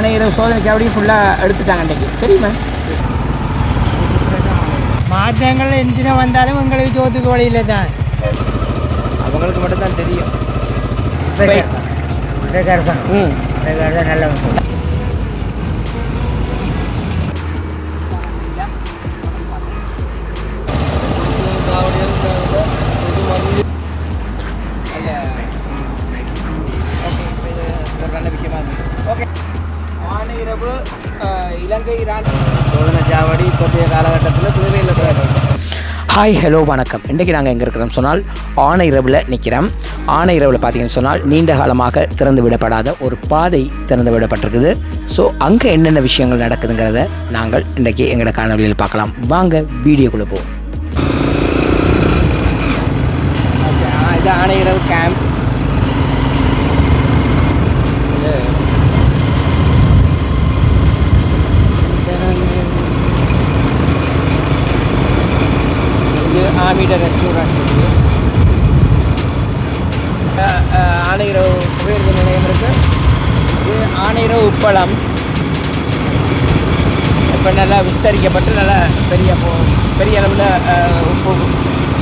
ஆணையர் சோதனை சாவடியும் ஃபுல்லாக எடுத்துட்டாங்க அன்றைக்கி தெரியுமா? மாற்றங்கள் எந்தின வந்தாலும் எங்களுக்கு சோத்துக்கு வழியில் தான். அவங்களுக்கு மட்டும்தான் தெரியும். ம். நல்ல நல்ல விஷயமா இருக்கு ஓகே. ஆணையரவு இலங்கை ராணுவ சோதனை சாவடி இப்போதைய காலகட்டத்தில் புதுவையில் தான் ஹாய் ஹலோ வணக்கம். இன்றைக்கி நாங்கள் எங்கே இருக்கிறோம் சொன்னால் ஆனை இரவில் நிற்கிறோம் ஆனை இரவில் பார்த்தீங்கன்னு சொன்னால் நீண்ட காலமாக திறந்து விடப்படாத ஒரு பாதை திறந்து விடப்பட்டிருக்குது. ஸோ அங்கே என்னென்ன விஷயங்கள் நடக்குதுங்கிறத நாங்கள் இன்றைக்கி எங்களோட காணொலியில் பார்க்கலாம். வாங்க வீடியோக்குள்ளே போவோம். இது ஆனை இரவு கேம்ப் வீட ரெஸ்டாரண்ட் இருக்குது ஆனையிரவு புகையிரத நிலையம் இருக்குது இது ஆனையிரவு உப்பளம். இப்போ நல்லா விஸ்தரிக்கப்பட்டு நல்லா பெரிய பெரிய அளவில் உப்பு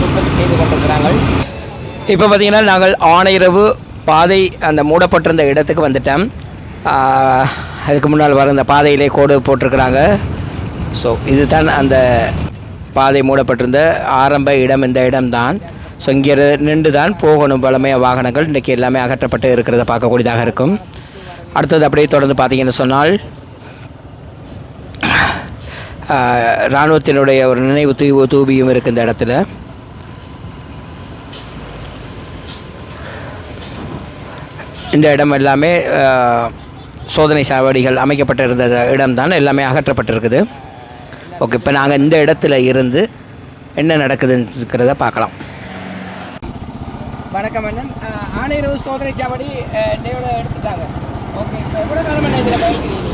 உற்பத்தி செய்து கொண்டிருக்கிறாங்க இப்போ பார்த்திங்கன்னா நாங்கள் ஆனையிரவு பாதை அந்த மூடப்பட்டிருந்த இடத்துக்கு வந்துட்டோம். அதுக்கு முன்னால் வர அந்த பாதையிலே கோடு போட்டிருக்கிறாங்க. ஸோ இதுதான் அந்த பாதை மூடப்பட்டிருந்த ஆரம்ப இடம் இந்த இடம்தான். ஸோ இங்கே நின்று தான் போகணும் பழமைய வாகனங்கள். இன்றைக்கி எல்லாமே அகற்றப்பட்டு இருக்கிறத பார்க்கக்கூடியதாக இருக்கும். அடுத்தது அப்படியே தொடர்ந்து பார்த்தீங்கன்னு சொன்னால் இராணுவத்தினுடைய ஒரு நினைவு தூ தூபியும் இருக்குது இந்த இடத்துல. இந்த இடம் எல்லாமே சோதனை சாவடிகள் அமைக்கப்பட்டிருந்த இடம்தான் எல்லாமே அகற்றப்பட்டிருக்குது. ஓகே இப்போ நாங்கள் இந்த இடத்துல இருந்து என்ன நடக்குதுங்கிறத பார்க்கலாம். வணக்கம் அண்ணன். ஆணையரவு சோதனை சாவடி டேவோட எடுத்துட்டாங்க. ஓகே இப்போ எவ்வளோ காலம் இதில் பயணிக்கிறீங்க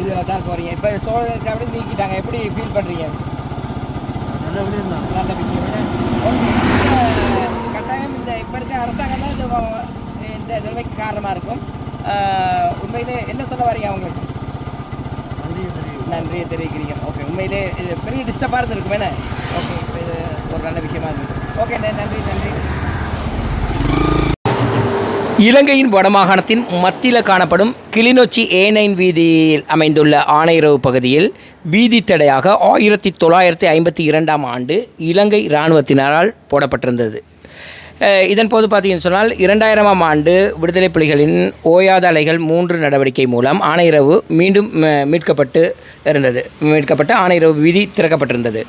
இதில் தான் போகிறீங்க இப்போ சோதனை சாவடி நீக்கிட்டாங்க. எப்படி ஃபீல் பண்ணுறீங்க நல்ல விஷயம் இந்த கட்டாயம் இந்த இப்போ இருக்க அரசாங்கம் தான் இந்த இந்த நிலைமைக்கு காரணமாக இருக்கும். உண்மையிலே என்ன சொல்ல வரீங்க அவங்களுக்கு? நன்றியை தெரிவிக்கிறீங்க. ஓகே உண்மையிலே இது பெரிய டிஸ்டர்பாக இருந்திருக்கும் என்ன? ஓகே. இது ஒரு நல்ல விஷயமா இருக்கு ஓகே நன்றி நன்றி இலங்கையின் வடமாகாணத்தின் மத்தியில் காணப்படும் கிளிநொச்சி ஏ நைன் வீதியில் அமைந்துள்ள ஆனையரவு பகுதியில் வீதி தடையாக ஆயிரத்தி தொள்ளாயிரத்தி ஐம்பத்தி இரண்டாம் ஆண்டு இலங்கை இராணுவத்தினரால் போடப்பட்டிருந்தது. இதன் போது பார்த்தீங்கன்னு சொன்னால் இரண்டாயிரமாம் ஆண்டு விடுதலை புலிகளின் ஓயாத அலைகள் மூன்று நடவடிக்கை மூலம் ஆணையரவு மீண்டும் மீட்கப்பட்டு இருந்தது. மீட்கப்பட்டு ஆணையரவு வீதி திறக்கப்பட்டிருந்தது.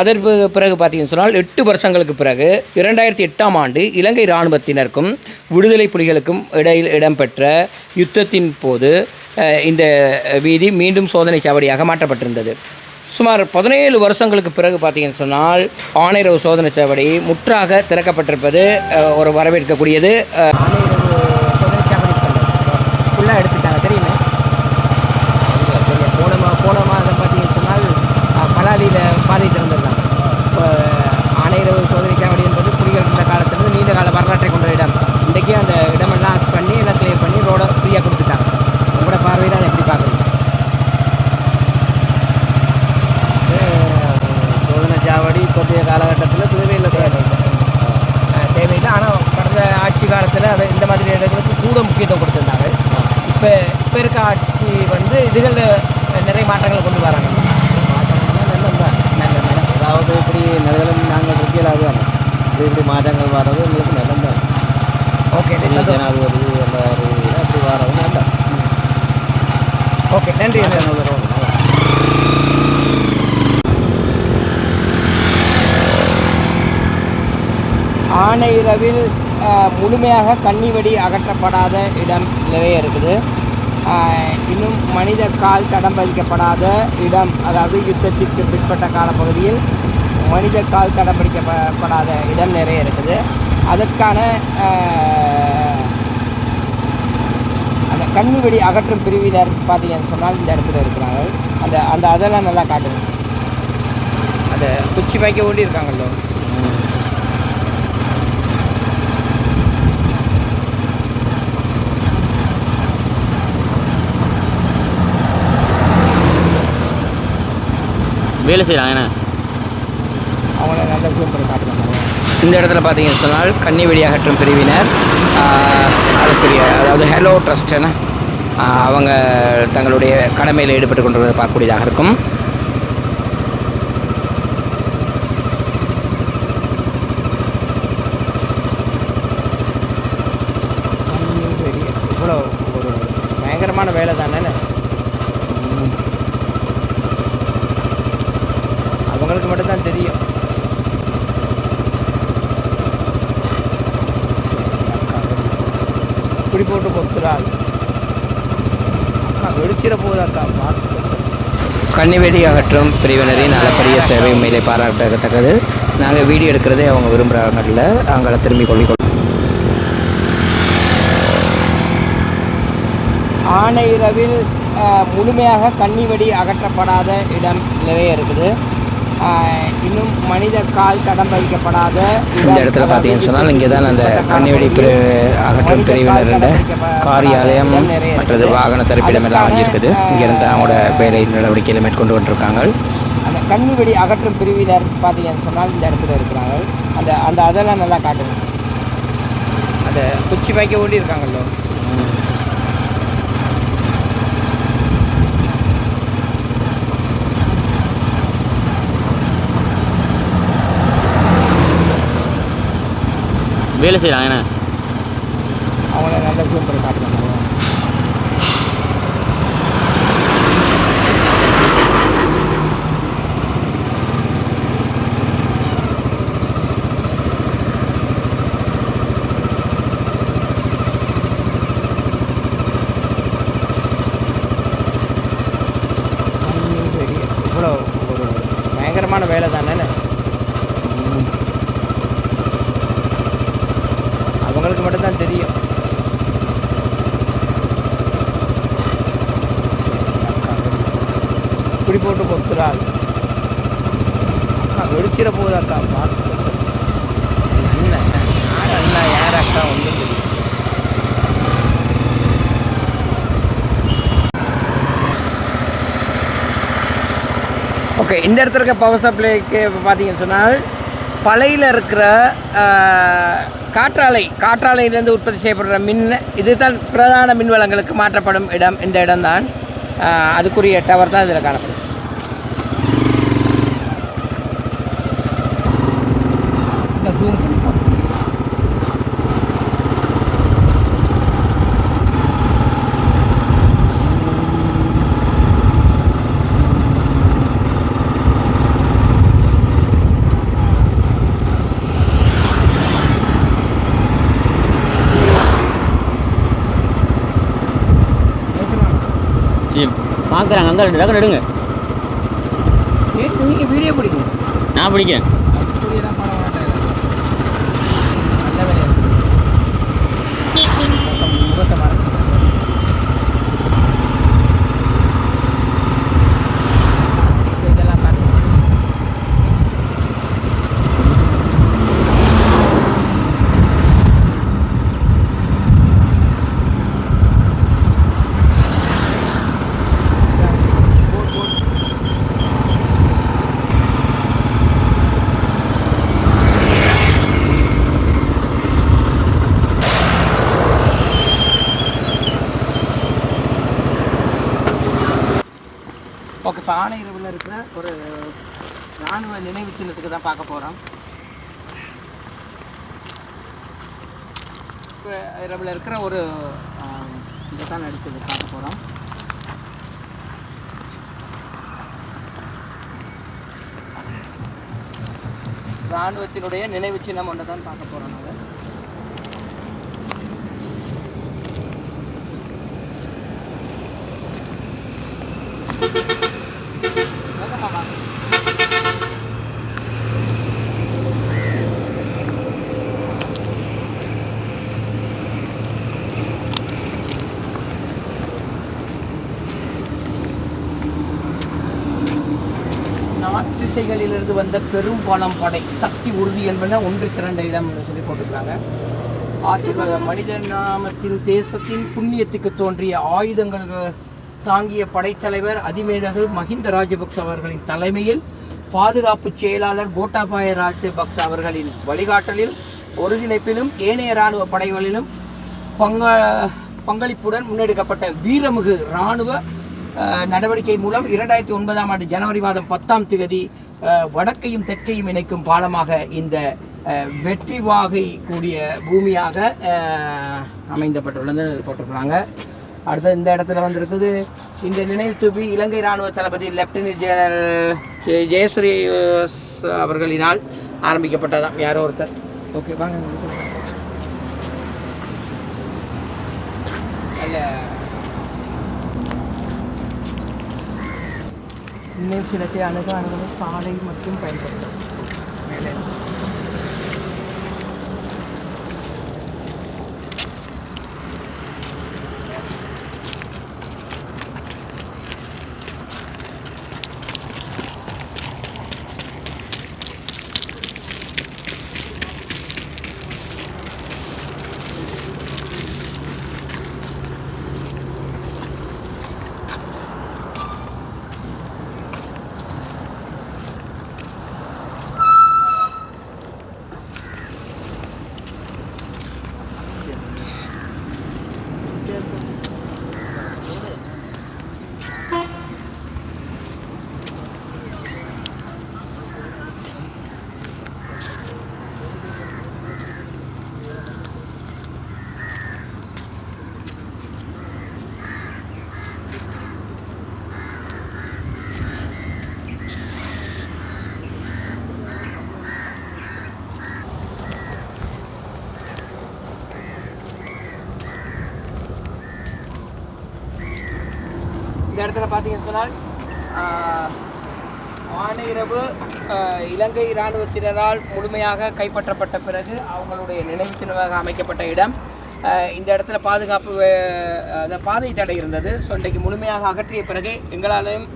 அதற்கு பிறகு பார்த்தீங்கன்னு சொன்னால் எட்டு வருஷங்களுக்கு பிறகு இரண்டாயிரத்தி எட்டாம் ஆண்டு இலங்கை இராணுவத்தினருக்கும் விடுதலை புலிகளுக்கும் இடையில் இடம்பெற்ற யுத்தத்தின் போது இந்த வீதி மீண்டும் சோதனை சாவடியாக மாற்றப்பட்டிருந்தது. சுமார் பதினேழு வருஷங்களுக்கு பிறகு பார்த்தீங்கன்னு சொன்னால் ஆணையரவு சோதனை சேவடி முற்றாக திறக்கப்பட்டிருப்பது ஒரு வரவேற்கக்கூடியது அஹ், ஆணையரவு சோதனை சாவடி ஃபுல்லாக எடுத்துட்டாங்க தெரியுமே போன மா போன மாதம் பார்த்தீங்கன்னு சொன்னால் அஹ், பலாலியில் பாதை திறந்திருந்தாங்க இப்போ ஆணையரவு சோதனை சாவடி என்பது புலிகள் இருந்த காலத்திலிருந்து நீண்ட கால வரலாற்றை கொண்ட இடம் இன்றைக்கி அந்த இடமெல்லாம் ஆஸ் பண்ணி எல்லாம் கிளியர் பண்ணி ரோடை ஃப்ரீயாக கொடுத்துட்டாங்க உங்களோட பார்வையில் அதை எப்படி பார்க்குறீங்க சோதனை சாவடி இப்போதைய காலகட்டத்தில் புதுவையில் தான் அஹ் தேவையில்லை ஆனால் கடந்த ஆட்சி காலத்தில் அதை இந்த மாதிரி இடங்களுக்கு கூட முக்கியத்துவம் கொடுத்துருந்தாங்க இப்போ இப்போ இருக்க ஆட்சி வந்து இதுகளில் நிறைய மாற்றங்களை கொண்டு வராங்க நல்லதுதான் நல்ல அதாவது இப்படி நிலைகளும் நாங்கள் இருக்கலாது இப்படி இப்படி மாற்றங்கள் வர்றது எங்களுக்கு நல்லதுதான் ஓகே புதிய ஜனாதிபதி எல்லாரும் அப்படி வர்றது நல்ல ஓகே நன்றி. ஆனையிரவில் முழுமையாக கன்னிவெடி அகற்றப்படாத இடம் நிறைய இருக்குது. இன்னும் மனித கால் தடம் பதிக்கப்படாத இடம் அதாவது யுத்தத்திற்கு பிற்பட்ட காலப்பகுதியில் மனித கால் தடம் பதிக்கப்படாத இடம் நிறைய இருக்குது. அதற்கான கண்ணி வெடி அகற்றும் பிரிவினர் பார்த்தீங்கன்னு சொன்னால் இந்த இடத்துல இருக்கிறாங்க அந்த அந்த அதெல்லாம் நல்லா காட்டுங்க அந்த குச்சி பாய்க்க ஓண்டி இருக்காங்களோ வேலை செய்கிறாங்க என்ன? அவங்கள நல்லா சூப்பர் காட்டுறாங்க. இந்த இடத்துல பார்த்தீங்கன்னு சொன்னால் கன்னி வெடி அகற்றும் பிரிவினர் அதுக்குரிய அதாவது ஹெலோ ட்ரஸ்ட்னு அவங்க தங்களுடைய கடமையில் ஈடுபட்டு கொண்டு பார்க்கக்கூடியதாக இருக்கும் இவ்வளோ ஒரு பயங்கரமான வேலை தானே அவங்களுக்கு மட்டும்தான் தெரியும் இப்படி போட்டு கொத்துறாள் அக்கா வெடிச்சிட போகுது அக்கா பார்த்து கண்ணிவெடி அகற்றும் பிரிவினரின் அளப்பரிய சேவை உண்மையிலே பாராட்டத்தக்கது. நாங்கள் வீடியோ எடுக்கிறதே அவங்க விரும்புகிறாங்கல்ல அவங்கள திரும்பி கொள்ளிக்கொள் ஆனையிரவில் முழுமையாக கன்னிவெடி அகற்றப்படாத இடம் நிறைய இருக்குது. இன்னும் மனித கால் தடம் பதிக்கப்படாத இந்த இடத்துல பார்த்தீங்கன்னு சொன்னால் இங்கே தான் அந்த கன்னிவெடி பிரி அகற்றும் பிரிவினரோட காரியாலயம் மற்றது வாகன தரிப்பிடம் எல்லாம் அமைஞ்சிருக்குது இங்கேருந்து அவங்களோட வேலை நடவடிக்கைகளை மேற்கொண்டு கொண்டிருக்காங்க அந்த கன்னிவெடி அகற்றும் பிரிவினர் பார்த்தீங்கன்னு சொன்னால் இந்த இடத்துல இருக்கிறாங்க அந்த அந்த அதெல்லாம் நல்லா காட்டுங்க அந்த குச்சி வைக்க ஓடி இருக்காங்கல்ல வேலை செய்கிறாங்க என்ன? அவங்கள நல்ல சூப்பர் காட்டுறாங்க இவ்வளோ ஒரு பயங்கரமான வேலை தானே அவங்களுக்கு மட்டும்தான் தெரியும் இப்படி போட்டு கொத்துறாள் அக்கா வெடிச்சிட போகுது அக்கா பார்த்து என்ன யார் அண்ணா யார் அக்கா ஒன்றும் தெரியும் ஓகே இந்த இடத்துல இருக்க பவர் சப்ளைக்கு இப்போ பார்த்தீங்கன்னு சொன்னால் பழையில் இருக்கிற காற்றாலை காற்றாலையிலேருந்து உற்பத்தி செய்யப்படுற மின் இதுதான் பிரதான மின் வளங்களுக்கு மாற்றப்படும் இடம் இந்த இடம்தான். அதுக்குரிய டவர் தான் இதில் காணப்படும். பார்க்குறாங்க. அங்கே ரெண்டு டக்கு நீங்கள் வீடியோ பிடிக்கும். நான் பிடிக்கிறேன் ஓகே இப்போ ஆணையரவில் இருக்கிற ஒரு இராணுவ நினைவு சின்னத்துக்கு தான் பார்க்க போகிறோம் இரவில் இருக்கிற ஒரு இதை தான் எடுத்து பார்க்க போகிறோம் இராணுவத்தினுடைய நினைவு சின்னம் ஒன்று தான் பார்க்க போகிறோம் நாங்கள் இருந்து வந்த பெரும் பலம் படை சக்தி உறுதி என்பன ஒன்று திரண்ட இடம் என்று சொல்லி போட்டிருக்காங்க. ஆசீர்வாத மனித நாமத்தின் தேசத்தின் புண்ணியத்துக்கு தோன்றிய ஆயுதங்களுக்கு தாங்கிய படைத்தலைவர் அதிமேதகு மஹிந்த ராஜபக்ச அவர்களின் தலைமையில் பாதுகாப்பு செயலாளர் கோட்டாபாய ராஜபக்ச அவர்களின் வழிகாட்டலில் ஒருங்கிணைப்பிலும் ஏனைய இராணுவ படைகளிலும் பங்க பங்களிப்புடன் முன்னெடுக்கப்பட்ட வீரமிகு இராணுவ நடவடிக்கை மூலம் இரண்டாயிரத்தி ஒன்பதாம் ஆண்டு ஜனவரி மாதம் பத்தாம் தேதி வடக்கையும் தெற்கையும் இணைக்கும் பாலமாக இந்த வெற்றி வாகை கூடிய பூமியாக அமைந்தப்பட்டுள்ளது போட்டிருக்கிறாங்க. அடுத்து இந்த இடத்துல வந்திருக்குது இந்த நினைவு தூபி இலங்கை இராணுவ தளபதி லெப்டினன்ட் ஜெனரல் ஜெயஸ்ரீ அவர்களினால் ஆரம்பிக்கப்பட்டதாம். யாரோ ஒருத்தர். ஓகே வாங்க நினைவு சிலத்தை அணுக அணுக சாலை மற்றும் பயன்படுத்தும் பார்த்தீங்கன்னு சொன்னால் ஆனையிரவு இலங்கை இராணுவத்தினரால் முழுமையாக கைப்பற்றப்பட்ட பிறகு அவங்களுடைய நினைவு சின்னமாக அமைக்கப்பட்ட இடம். இந்த இடத்துல பாதுகாப்பு அந்த பாதை தடை இருந்தது. ஸோ இன்றைக்கு முழுமையாக அகற்றிய பிறகு எங்களாலையும்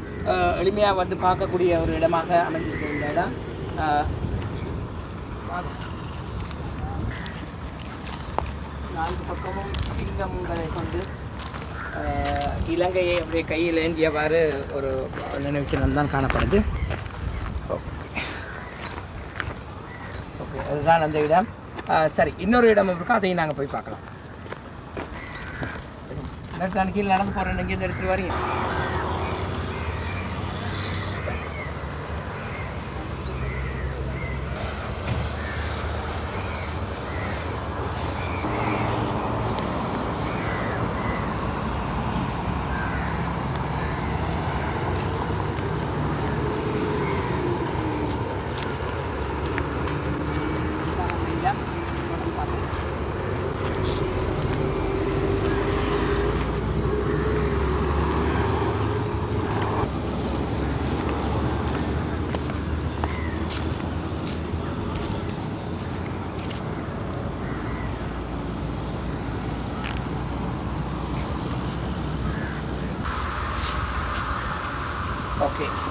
எளிமையாக வந்து பார்க்கக்கூடிய ஒரு இடமாக அமைந்திருக்கு இந்த இடம். நான்கு பக்கமும் சிங்கங்களை கொண்டு இலங்கையை அப்படியே கையில் ஏந்தியவாறு ஒரு நினைவுச்சின்னம் தான் காணப்படுது. ஓகே. ஓகே அதுதான் அந்த இடம். சரி இன்னொரு இடம் இருக்கும் அதையும் நாங்கள் போய் பார்க்கலாம். நேற்று கீழே நடந்து போகிறேன் நீங்கள் எடுத்துகிட்டு வரீங்க.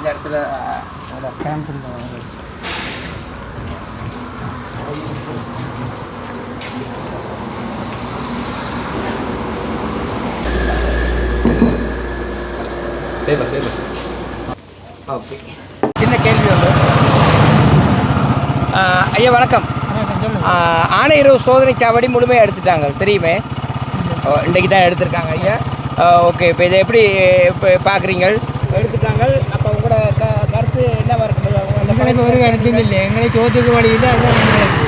இந்த இடத்துல கேம்ப் ஓகே. சின்ன கேள்வி ஒன்று. ஐயா வணக்கம். ஆணையரவு சோதனை சாவடி முழுமையாக எடுத்துட்டாங்க தெரியுமே? இன்றைக்கு தான் எடுத்திருக்காங்க ஐயா. ஓகே இப்போ இதை எப்படி இப்போ பார்க்குறீங்க இருக்கும் அந்த எங்களுக்கு ஒரு கருத்தும் இல்லை. எங்களுக்கு சோத்துக்கு வழியில் அதுதான் எங்களுக்கு.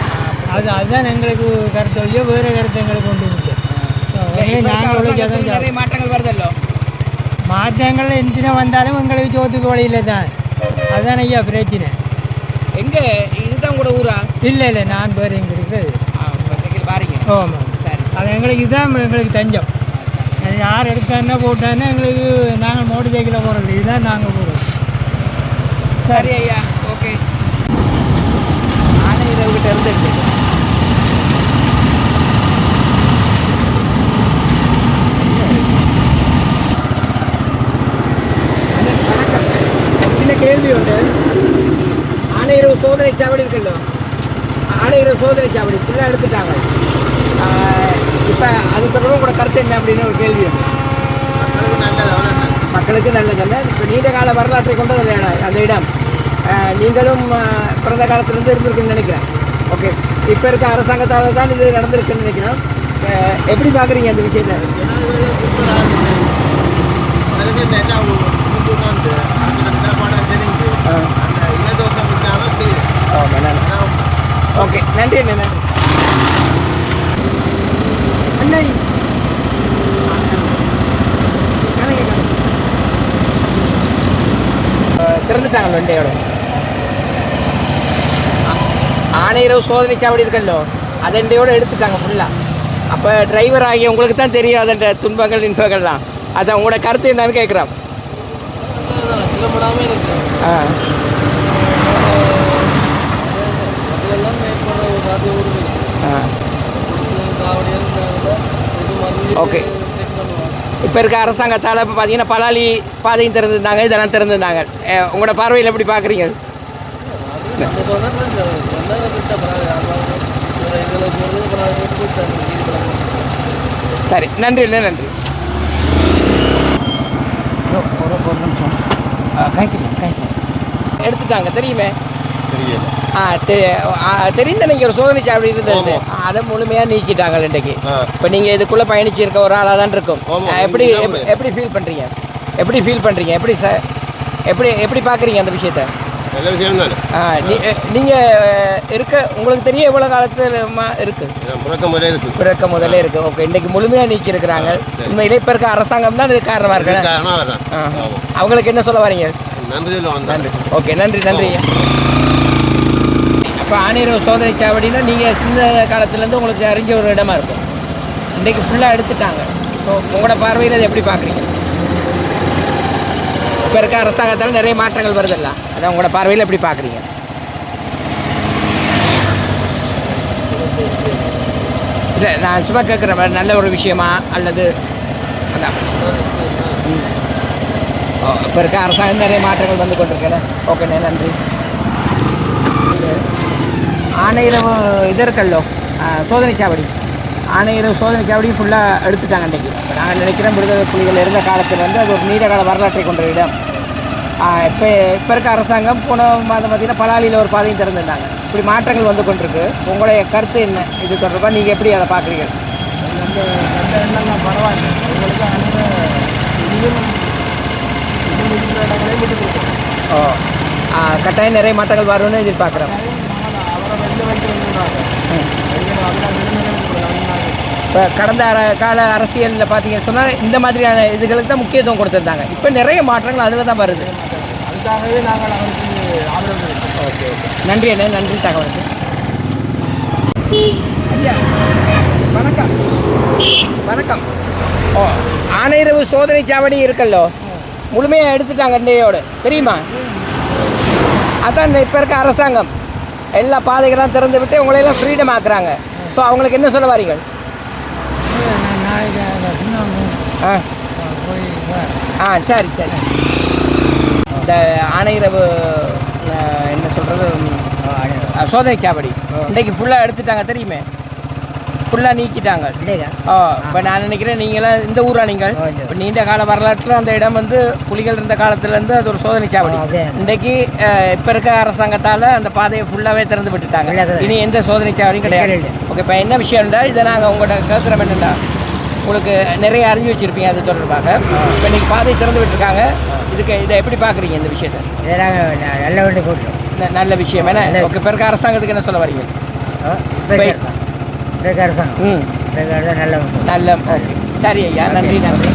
அது அதுதான் எங்களுக்கு கருத்து வழியோ வேறு கருத்து எங்களுக்கு கொண்டு இல்லை. மாற்றங்கள் வருதல்லோ? மாற்றங்கள் எத்தனை வந்தாலும் எங்களுக்கு சோத்துக்கு வழியில் தான். அதுதான் ஐயா பிரச்சனை. எங்கே? இதுதான் உங்களோட ஊரா? இல்லை இல்லை. நான் வேறு எங்கே இருக்கிறது. பாருங்க. ஆமாம். சரி. அது எங்களுக்கு இதுதான் எங்களுக்கு தஞ்சம். அது யார் எடுத்தாருன்னா போட்டானே எங்களுக்கு நாங்கள் மோடி சைக்கிளில் போகிறது. இதுதான் நாங்கள் போகிறோம் சரி ஐயா ஓகே. ஆணையர்கிட்ட இருந்து எடுத்துக்கலாம் கேள்வி உண்டு. ஆணையரவு சோதனை சாவடி இருக்குல்ல? ஆணையரவு சோதனை சாவடி ஃபுல்லாக எடுத்துட்டாங்க. இப்போ அது தொடர்பு கூட கருத்து என்ன அப்படின்னு ஒரு கேள்வி மக்களுக்கு நல்லதல்ல இப்போ நீண்ட கால வரலாற்றை இடம் அந்த இடம். நீங்களும் பிறந்த காலத்திலிருந்து இருந்திருக்குன்னு நினைக்கிறேன். ஓகே இப்போ இருக்க அரசாங்கத்தால் தான் இது நடந்திருக்குன்னு நினைக்கிறேன். எப்படி பார்க்குறீங்க அந்த விஷயத்தை? ஓகே நன்றி நன்றி. அண்ணா திறந்துட்டாங்க வண்டியோட. ஆணையரவு சோதனை சாவடி இருக்கല്ലോ அதண்டையோடு எடுத்துட்டாங்க ஃபுல்லாக அப்போ டிரைவர் ஆகிய உங்களுக்கு தான் தெரியும் அதன் துன்பங்கள் இன்பங்கள்லாம். அதான் உங்களோட கருத்து என்னன்னு இருக்கு. ஆ அதெல்லாம் மேற்கொள்ள ஒரு சாத்திய உரிமை ஆ ஓகே. இப்போ இருக்க அரசாங்கத்தால் இப்போ பார்த்தீங்கன்னா பலாலி பாதையும் திறந்துருந்தாங்க இதெல்லாம் திறந்துருந்தாங்க. உங்களோட பார்வையில் எப்படி பார்க்குறீங்க சரி நன்றி இல்லை நன்றி. ஒரு ஒரு நிமிஷம் எடுத்துட்டாங்க தெரியுமே? தெரியல. தெரிந்த நீங்கள் ஒரு சோதனை சாவடி இருந்தது. அதை முழுமையாக நீக்கிட்டாங்க இன்றைக்கு. இப்போ நீங்கள் இதுக்குள்ளே பயணிச்சிருக்க ஒரு ஆளாக தான் இருக்கும். எப்படி எப்படி ஃபீல் பண்ணுறீங்க எப்படி ஃபீல் பண்ணுறீங்க எப்படி ச எப்படி எப்படி பார்க்குறீங்க அந்த விஷயத்த? நல்ல விஷயம் தானே. நீங்கள் இருக்க உங்களுக்கு தெரிய எவ்வளோ காலத்தில் இருக்குது முதலே பிறக்க முதல்ல இருக்குது ஓகே இன்றைக்கு முழுமையாக நீக்கி இருக்கிறாங்க உண்மையிலே இப்போ இருக்க அரசாங்கம் தான் இது காரணமாக இருக்கு. அவங்களுக்கு என்ன சொல்ல வரீங்க? நன்றி ஓகே நன்றி நன்றி. இப்போ ஆணையர் சோதனை சாவடினா நீங்கள் சின்ன காலத்துலேருந்து உங்களுக்கு அறிஞ்ச ஒரு இடமா இருக்கும். இன்றைக்கு ஃபுல்லாக எடுத்துட்டாங்க. ஸோ உங்களோட பார்வையில் அதை எப்படி பார்க்குறீங்க? இப்போ இருக்க அரசாங்கத்தால் நிறைய மாற்றங்கள் வருதல்ல. அதான் உங்களோட பார்வையில் எப்படி பார்க்குறீங்க? இல்லை நான் சும்மா கேட்குறேன் நல்ல ஒரு விஷயமா அல்லது அதான் இப்போ இருக்க அரசாங்கம் நிறைய மாற்றங்கள் வந்து கொண்டிருக்கேன் ஓகேண்ணே நன்றி. ஆணையரவு இது இருக்கல்லோ சோதனை சாவடி. ஆணையரவு சோதனை சாவடி ஃபுல்லாக எடுத்துட்டாங்க அன்றைக்கி இப்போ நாங்கள் நினைக்கிறோம் விடுதலை புலிகள் இருந்த காலத்தில் வந்து அது ஒரு நீண்ட கால வரலாற்றை கொண்ட இடம். இப்போ இப்போ இருக்க அரசாங்கம் போன மாதம் பார்த்தீங்கன்னா பலாலியில் ஒரு பாதையும் திறந்துருந்தாங்க. இப்படி மாற்றங்கள் வந்து கொண்டிருக்கு. உங்களுடைய கருத்து என்ன? இது தொடர்பாக நீங்கள் எப்படி அதை பார்க்குறீங்க? எண்ணம்லாம் பரவாயில்ல. உங்களுக்கு இனியும் இருக்கிற விட்டு கொடுக்கணும் ஓ கட்டாயம் நிறைய மாற்றங்கள் வரும்னு எதிர்பார்க்குறோம். இப்போ கடந்த அர கால அரசியலில் பார்த்தீங்கன்னு சொன்னால் இந்த மாதிரியான இதுகளுக்கு தான் முக்கியத்துவம் கொடுத்துருந்தாங்க. இப்போ நிறைய மாற்றங்கள் அதில் தான் வருது. அதுக்காகவே நாங்கள் அவருக்கு ஆதரவு ஓகே ஓகே நன்றி அண்ணே நன்றி தகவலுக்கு ஐயா வணக்கம். வணக்கம். ஓ ஆணையரவு சோதனை சாவடி இருக்கல்லோ? முழுமையாக எடுத்துட்டாங்க அண்டையோடு தெரியுமா? அதான் இப்போ இருக்க அரசாங்கம். எல்லா பாதைகள்லாம் திறந்து விட்டு உங்களையெல்லாம் ஃப்ரீடம் ஆக்குறாங்க. ஸோ அவங்களுக்கு என்ன சொல்ல வரீங்க? ஆ. சரி சரி. இந்த ஆணையரவு என்ன சொல்கிறது சோதனை சாவடி. இன்றைக்கு ஃபுல்லாக எடுத்துட்டாங்க தெரியுமே? ஃபுல்லாக நீக்கிட்டாங்க. ஓ இப்போ நான் நினைக்கிறேன் நீங்களாம் இந்த ஊரா நீங்கள்? இப்போ நீண்ட கால வரலாற்றில் அந்த இடம் வந்து புலிகள் இருந்த காலத்துலேருந்து அது ஒரு சோதனை சாவடி. இன்றைக்கு இப்போ இருக்க அரசாங்கத்தால் அந்த பாதையை ஃபுல்லாகவே திறந்து விட்டுட்டாங்க. இனி எந்த சோதனை சாவடியும் கிடையாது. ஓகே இப்போ என்ன விஷயம்டா இதை நாங்கள் உங்கள்கிட்ட கேட்குறோம் என்னண்டா உங்களுக்கு நிறைய அறிஞ்சு வச்சுருப்பீங்க அது தொடர்பாக. இப்போ இன்னைக்கு பாதை திறந்து விட்டுருக்காங்க. இதுக்கு இதை எப்படி பார்க்குறீங்க இந்த விஷயத்தை? இதெல்லாம் நல்ல வண்டி போட்டுரும் ந- நல்ல விஷயம். என்ன? ஓகே இப்போ இருக்க அரசாங்கத்துக்கு என்ன சொல்ல வரீங்க? அரசாங்கம். ம். நல்ல நல்ல ஓகே சரி ஐயா. நன்றி நன்றி.